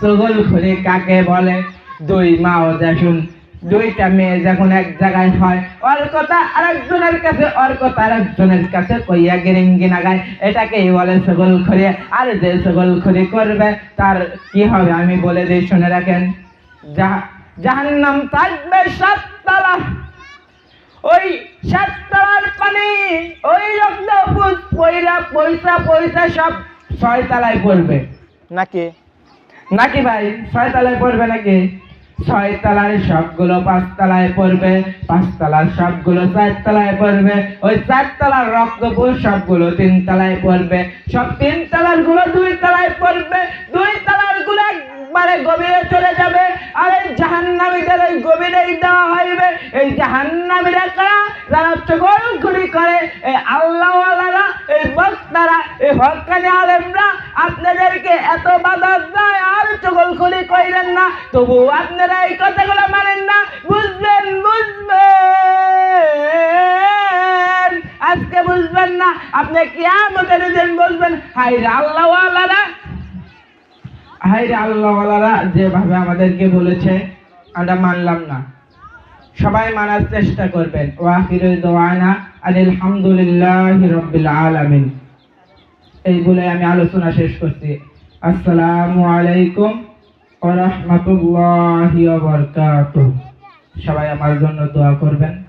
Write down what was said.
সগল খুরি কাকে বলে? দুই মা ও দেখুন, দুইটা মেয়ে যখন এক জায়গায় হয় ওর কথা আরেকজনের কাছে ওর কথা আরেকজনের কাছে কইয়া গিরিঙ্গি নাগায়। এটাকেই বলে সগল খড়ি আর যে সগল খড়ি করবে, তার কি হবে আমি বলে দিই, শুনে রাখেন। জাহান্নাম থাকবে সাততলা। ওই সাততলার পানি, ওই রক্ত পয়সা পয়সা সব ছয় তলায় পড়বে। নাকি? নাকি ভাই? ছয় তলায় পড়বে নাকি? ছয় তলার সবগুলো পাঁচ তলায় পড়বে, পাঁচ তলার সবগুলো চার তলায় পড়বে, ওই চার তলার রক্তপুর সবগুলো তিন তলায় পড়বে, সব তিন তলারগুলো দুই তলায় পড়বে, দুই তলারগুলো একবারে গভীরে চলে যাবে, আর এই জাহান্নামীদের ওই গভীরেই দেওয়া হইবে। এই জাহান্নামীরা কারা? যারা চগল ঘুরি করে, এই আল্লাহওয়ালারা, এই বক্তারা, এই হকানি আলেমরা, আপনাদেরকে এত বাধা চগল ঘুরি কইলেন না, তবু আপনারা এই কথাগুলো মানেন না। বুঝবেন বুঝবেন। আজকে বুঝবেন না, আপনি কি আমাদের দিন বুঝবেন হাই আল্লাহওয়ালারা। হাই আল্লাহওয়ালারা যেভাবে আমাদেরকে বলেছে, আমরা মানলাম না। সবাই মানার চেষ্টা করবেন। ওয়াহিরুল দোয়ানা আলহামদুলিল্লাহ রব্বিল আলামিন। এই বলে আমি আলোচনা শেষ করছি। আসসালামু আলাইকুম ওয়া রাহমাতুল্লাহি ওয়া বারাকাতুহু। সবাই আমার জন্য দোয়া করবেন।